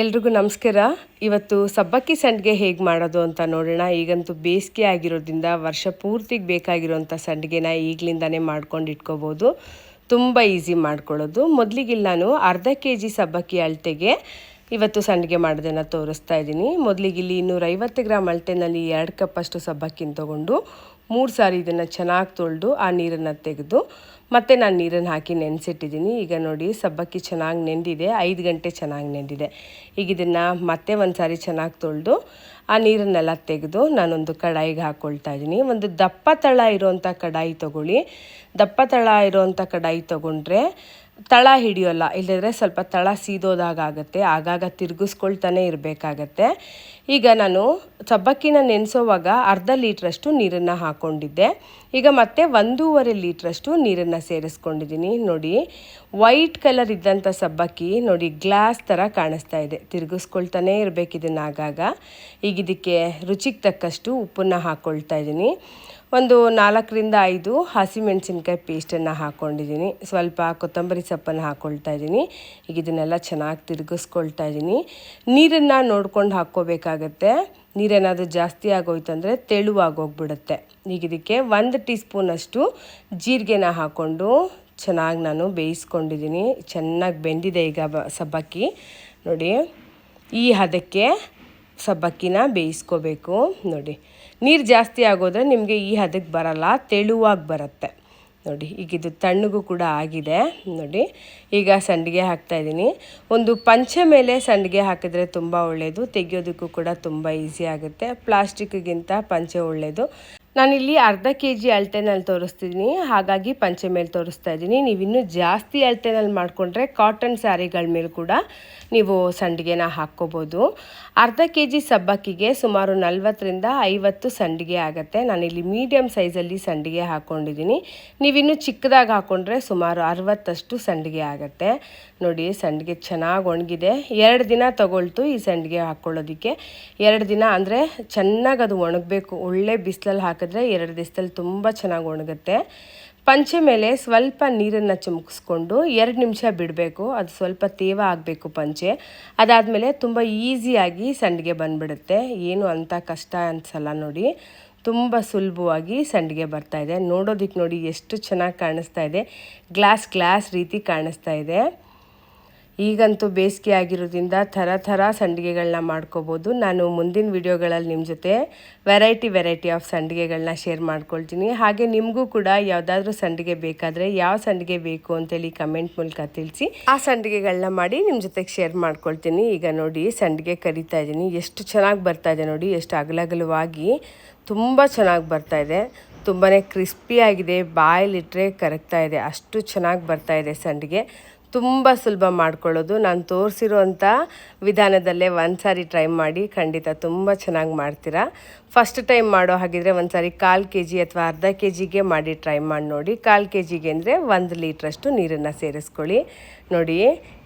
ಎಲ್ರಿಗೂ ನಮಸ್ಕಾರ. ಇವತ್ತು ಸಬ್ಬಕ್ಕಿ ಸಂಡಿಗೆ ಹೇಗೆ ಮಾಡೋದು ಅಂತ ನೋಡೋಣ. ಈಗಂತೂ ಬೇಸಿಗೆ ಆಗಿರೋದ್ರಿಂದ ವರ್ಷ ಪೂರ್ತಿಗೆ ಬೇಕಾಗಿರೋಂಥ ಸಂಡಿಗೆನ ಈಗಲಿಂದಾನೇ ಮಾಡ್ಕೊಂಡು ಇಟ್ಕೋಬೋದು. ತುಂಬ ಈಸಿ ಮಾಡ್ಕೊಳ್ಳೋದು. ಮೊದಲಿಗೆ ನಾನು ಅರ್ಧ ಕೆ ಜಿ ಸಬ್ಬಕ್ಕಿ ಅಳತೆಗೆ ಇವತ್ತು ಸಂಡಿಗೆ ಮಾಡೋದನ್ನು ತೋರಿಸ್ತಾ ಇದ್ದೀನಿ. ಮೊದಲಿಗೆ ಇಲ್ಲಿ ಇನ್ನೂರೈವತ್ತು ಗ್ರಾಮ್ ಅಲ್ಟೆನಲ್ಲಿ ಎರಡು ಕಪ್ಪಷ್ಟು ಸಬ್ಬಕ್ಕಿನ ತೊಗೊಂಡು ಮೂರು ಸಾರಿ ಇದನ್ನು ಚೆನ್ನಾಗಿ ತೊಳೆದು ಆ ನೀರನ್ನು ತೆಗೆದು, ಮತ್ತೆ ನಾನು ನೀರನ್ನು ಹಾಕಿ ನೆನೆಸಿಟ್ಟಿದ್ದೀನಿ. ಈಗ ನೋಡಿ ಸಬ್ಬಕ್ಕಿ ಚೆನ್ನಾಗಿ ನೆಂದಿದೆ, ಐದು ಗಂಟೆ ಚೆನ್ನಾಗಿ ನೆಂದಿದೆ. ಈಗ ಇದನ್ನು ಮತ್ತೆ ಒಂದು ಸಾರಿ ಚೆನ್ನಾಗಿ ತೊಳೆದು ಆ ನೀರನ್ನೆಲ್ಲ ತೆಗೆದು ನಾನೊಂದು ಕಡಾಯಿಗೆ ಹಾಕ್ಕೊಳ್ತಾ ಇದ್ದೀನಿ. ಒಂದು ದಪ್ಪ ತಳ ಇರೋವಂಥ ಕಡಾಯಿ ತೊಗೊಳ್ಳಿ. ದಪ್ಪ ತಳ ಇರೋವಂಥ ಕಡಾಯಿ ತೊಗೊಂಡ್ರೆ ತಳ ಹಿಡಿಯೋಲ್ಲ ಇಲ್ಲದ್ರೆ ಸ್ವಲ್ಪ ತಳ ಸೀದೋದಾಗುತ್ತೆ ಆಗಾಗ ತಿರುಗಿಸ್ಕೊಳ್ತಾನೆ ಇರಬೇಕಾಗತ್ತೆ. ಈಗ ನಾನು ಸಬ್ಬಕ್ಕಿನ ನೆನೆಸೋವಾಗ ಅರ್ಧ ಲೀಟ್ರಷ್ಟು ನೀರನ್ನು ಹಾಕ್ಕೊಂಡಿದ್ದೆ ಈಗ ಮತ್ತೆ ಒಂದೂವರೆ ಲೀಟ್ರಷ್ಟು ನೀರನ್ನು ಸೇರಿಸ್ಕೊಂಡಿದ್ದೀನಿ. ನೋಡಿ, ವೈಟ್ ಕಲರ್ ಇದ್ದಂಥ ಸಬ್ಬಕ್ಕಿ ನೋಡಿ ಗ್ಲಾಸ್ ಥರ ಕಾಣಿಸ್ತಾ ಇದೆ. ತಿರುಗಿಸ್ಕೊಳ್ತಾನೆ ಇರಬೇಕು ಇದನ್ನು ಆಗಾಗ. ಈಗ ಇದಕ್ಕೆ ರುಚಿಗೆ ತಕ್ಕಷ್ಟು ಉಪ್ಪನ್ನು ಹಾಕ್ಕೊಳ್ತಾ ಇದ್ದೀನಿ. ಒಂದು ನಾಲ್ಕರಿಂದ ಐದು ಹಸಿಮೆಣಸಿನ್ಕಾಯಿ ಪೇಸ್ಟನ್ನು ಹಾಕ್ಕೊಂಡಿದ್ದೀನಿ ಸ್ವಲ್ಪ ಕೊತ್ತಂಬರಿ ಸೊಪ್ಪನ್ನು ಹಾಕ್ಕೊಳ್ತಾ ಇದ್ದೀನಿ. ಈಗ ಇದನ್ನೆಲ್ಲ ಚೆನ್ನಾಗಿ ತಿರುಗಿಸ್ಕೊಳ್ತಾ ಇದ್ದೀನಿ. ನೀರನ್ನು ನೋಡ್ಕೊಂಡು ಹಾಕ್ಕೋಬೇಕಾಗತ್ತೆ ನೀರೇನಾದರೂ ಜಾಸ್ತಿ ಆಗೋಯ್ತಂದರೆ ತೆಳುವಾಗೋಗ್ಬಿಡುತ್ತೆ. ಈಗ ಇದಕ್ಕೆ ಒಂದು ಟೀ ಸ್ಪೂನಷ್ಟು ಜೀರಿಗೆನ ಹಾಕ್ಕೊಂಡು ಚೆನ್ನಾಗಿ ನಾನು ಬೇಯಿಸ್ಕೊಂಡಿದ್ದೀನಿ. ಚೆನ್ನಾಗಿ ಬೆಂದಿದೆ ಈಗ ಬ, ಸಬ್ಬಕ್ಕಿ. ನೋಡಿ, ಈ ಹದಕ್ಕೆ ಸಬ್ಬಕ್ಕಿನ ಬೇಯಿಸ್ಕೋಬೇಕು. ನೋಡಿ, ನೀರು ಜಾಸ್ತಿ ಆಗೋದ್ರೆ ನಿಮಗೆ ಈ ಹದಕ್ಕೆ ಬರಲ್ಲ, ತೆಳುವಾಗಿ ಬರುತ್ತೆ. ನೋಡಿ, ಈಗ ಇದು ತಣ್ಣಗೂ ಕೂಡ ಆಗಿದೆ. ನೋಡಿ, ಈಗ ಸಂಡಿಗೆ ಹಾಕ್ತಾಯಿದ್ದೀನಿ ಒಂದು ಪಂಚೆ ಮೇಲೆ ಸಂಡಿಗೆ ಹಾಕಿದ್ರೆ ತುಂಬ ಒಳ್ಳೆಯದು ತೆಗೆಯೋದಕ್ಕೂ ಕೂಡ ತುಂಬ ಈಸಿ ಆಗುತ್ತೆ. ಪ್ಲಾಸ್ಟಿಕ್ಗಿಂತ ಪಂಚೆ ಒಳ್ಳೆಯದು ನಾನಿಲ್ಲಿ ಅರ್ಧ ಕೆ ಜಿ ಅಳತೆನಲ್ಲಿ ತೋರಿಸ್ತಿದ್ದೀನಿ. ಹಾಗಾಗಿ ಪಂಚೆ ಮೇಲೆ ತೋರಿಸ್ತಾ ಇದ್ದೀನಿ. ನೀವು ಇನ್ನೂ ಜಾಸ್ತಿ ಅಳತೆನಲ್ಲಿ ಮಾಡಿಕೊಂಡ್ರೆ ಕಾಟನ್ ಸ್ಯಾರಿಗಳ ಮೇಲೆ ಕೂಡ ನೀವು ಸಂಡಿಗೆನ ಹಾಕ್ಕೋಬೋದು. ಅರ್ಧ ಕೆ ಜಿ ಸಬ್ಬಕ್ಕಿಗೆ ಸುಮಾರು ನಲ್ವತ್ತರಿಂದ ಐವತ್ತು ಸಂಡಿಗೆ ಆಗುತ್ತೆ. ನಾನಿಲ್ಲಿ ಮೀಡಿಯಮ್ ಸೈಜಲ್ಲಿ ಸಂಡಿಗೆ ಹಾಕ್ಕೊಂಡಿದ್ದೀನಿ. ನೀವಿನ್ನೂ ಚಿಕ್ಕದಾಗಿ ಹಾಕ್ಕೊಂಡ್ರೆ ಸುಮಾರು ಅರವತ್ತಷ್ಟು ಸಂಡಿಗೆ ಆಗುತ್ತೆ. ನೋಡಿ, ಸಂಡಿಗೆ ಚೆನ್ನಾಗಿ ಒಣಗಿದೆ. ಎರಡು ದಿನ ತಗೊಳ್ತು ಈ ಸಂಡಿಗೆ ಹಾಕ್ಕೊಳ್ಳೋದಕ್ಕೆ. ಎರಡು ದಿನ ಅಂದರೆ ಚೆನ್ನಾಗಿ ಅದು ಒಣಗಬೇಕು. ಒಳ್ಳೆ ಬಿಸಿಲಲ್ಲಿ ಹಾಕಿದ್ರೆ ಎರಡು ದಿವಸದಲ್ಲಿ ತುಂಬ ಚೆನ್ನಾಗಿ ಒಣಗುತ್ತೆ. ಪಂಚೆ ಮೇಲೆ ಸ್ವಲ್ಪ ನೀರನ್ನು ಚುಮುಕಿಸ್ಕೊಂಡು ಎರಡು ನಿಮಿಷ ಬಿಡಬೇಕು. ಅದು ಸ್ವಲ್ಪ ತೇವ ಆಗಬೇಕು ಪಂಚೆ. ಅದಾದಮೇಲೆ ತುಂಬ ಈಸಿಯಾಗಿ ಸಂಡಿಗೆ ಬಂದುಬಿಡುತ್ತೆ. ಏನು ಅಂಥ ಕಷ್ಟ ಅನಿಸಲ್ಲ ನೋಡಿ. ತುಂಬ ಸುಲಭವಾಗಿ ಸಂಡಿಗೆ ಬರ್ತಾ ಇದೆ. ನೋಡೋದಕ್ಕೆ ನೋಡಿ ಎಷ್ಟು ಚೆನ್ನಾಗಿ ಕಾಣಿಸ್ತಾ ಇದೆ. ಗ್ಲಾಸ್ ಗ್ಲಾಸ್ ರೀತಿ ಕಾಣಿಸ್ತಾ ಇದೆ. ಈಗಂತೂ ಬೇಸಿಗೆ ಆಗಿರೋದ್ರಿಂದ ಥರ ಥರ ಸಂಡಿಗೆಗಳನ್ನ ಮಾಡ್ಕೋಬೋದು. ನಾನು ಮುಂದಿನ ವಿಡಿಯೋಗಳಲ್ಲಿ ನಿಮ್ಮ ಜೊತೆ ವೆರೈಟಿ ವೆರೈಟಿ ಆಫ್ ಸಂಡಿಗೆಗಳನ್ನ ಶೇರ್ ಮಾಡ್ಕೊಳ್ತೀನಿ. ಹಾಗೆ ನಿಮಗೂ ಕೂಡ ಯಾವುದಾದ್ರೂ ಸಂಡಿಗೆ ಬೇಕಾದರೆ ಯಾವ ಸಂಡಿಗೆ ಬೇಕು ಅಂತೇಳಿ ಕಮೆಂಟ್ ಮೂಲಕ ತಿಳಿಸಿ ಆ ಸಂಡಿಗೆಗಳನ್ನ ಮಾಡಿ ನಿಮ್ಮ ಜೊತೆಗೆ ಶೇರ್ ಮಾಡ್ಕೊಳ್ತೀನಿ. ಈಗ ನೋಡಿ ಸಂಡಿಗೆ ಕರಿತಾ ಇದ್ದೀನಿ. ಎಷ್ಟು ಚೆನ್ನಾಗಿ ಬರ್ತಾ ಇದೆ ನೋಡಿ, ಎಷ್ಟು ಅಗಲಗಲವಾಗಿ, ತುಂಬ ಚೆನ್ನಾಗಿ ಬರ್ತಾ ಇದೆ. ತುಂಬಾ ಕ್ರಿಸ್ಪಿಯಾಗಿದೆ ಬಾಯಲ್ಲಿಟ್ಟರೆ ಕರಗ್ತಾ ಇದೆ. ಅಷ್ಟು ಚೆನ್ನಾಗಿ ಬರ್ತಾ ಇದೆ ಸಂಡಿಗೆ. ತುಂಬ ಸುಲಭ ಮಾಡ್ಕೊಳ್ಳೋದು. ನಾನು ತೋರಿಸಿರುವಂಥ ವಿಧಾನದಲ್ಲೇ ಒಂದು ಸಾರಿ ಟ್ರೈ ಮಾಡಿ ಖಂಡಿತ ತುಂಬ ಚೆನ್ನಾಗಿ ಮಾಡ್ತೀರಾ. ಫಸ್ಟ್ ಟೈಮ್ ಮಾಡೋ ಹಾಗಿದ್ರೆ ಒಂದು ಸಾರಿ ಕಾಲು ಕೆ ಜಿ ಅಥವಾ ಅರ್ಧ ಕೆ ಜಿಗೆ ಮಾಡಿ ಟ್ರೈ ಮಾಡಿ ನೋಡಿ. ಕಾಲು ಕೆ ಜಿಗೆ ಅಂದರೆ ಒಂದು ಲೀಟ್ರಷ್ಟು ನೀರನ್ನು ಸೇರಿಸ್ಕೊಳ್ಳಿ. ನೋಡಿ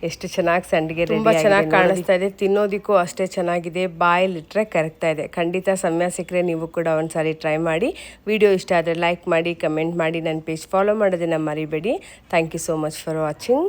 ಎಷ್ಟು ಚೆನ್ನಾಗಿ ಸಂಡಿಗೆ ತುಂಬ ಚೆನ್ನಾಗಿ ಕಾಣಿಸ್ತಾ ಇದೆ. ತಿನ್ನೋದಕ್ಕೂ ಅಷ್ಟೇ ಚೆನ್ನಾಗಿದೆ. ಬಾಯಲ್ಲಿಟ್ಟರೆ ಕರಗ್ತಾ ಇದೆ. ಖಂಡಿತ ಸಮಯ ಸಿಕ್ಕರೆ ನೀವು ಕೂಡ ಒಂದ್ಸಾರಿ ಟ್ರೈ ಮಾಡಿ. ವಿಡಿಯೋ ಇಷ್ಟ ಆದರೆ ಲೈಕ್ ಮಾಡಿ ಕಮೆಂಟ್ ಮಾಡಿ. ನನ್ನ ಪೇಜ್ ಫಾಲೋ ಮಾಡೋದನ್ನು ಮರಿಬೇಡಿ. Thank you so much for watching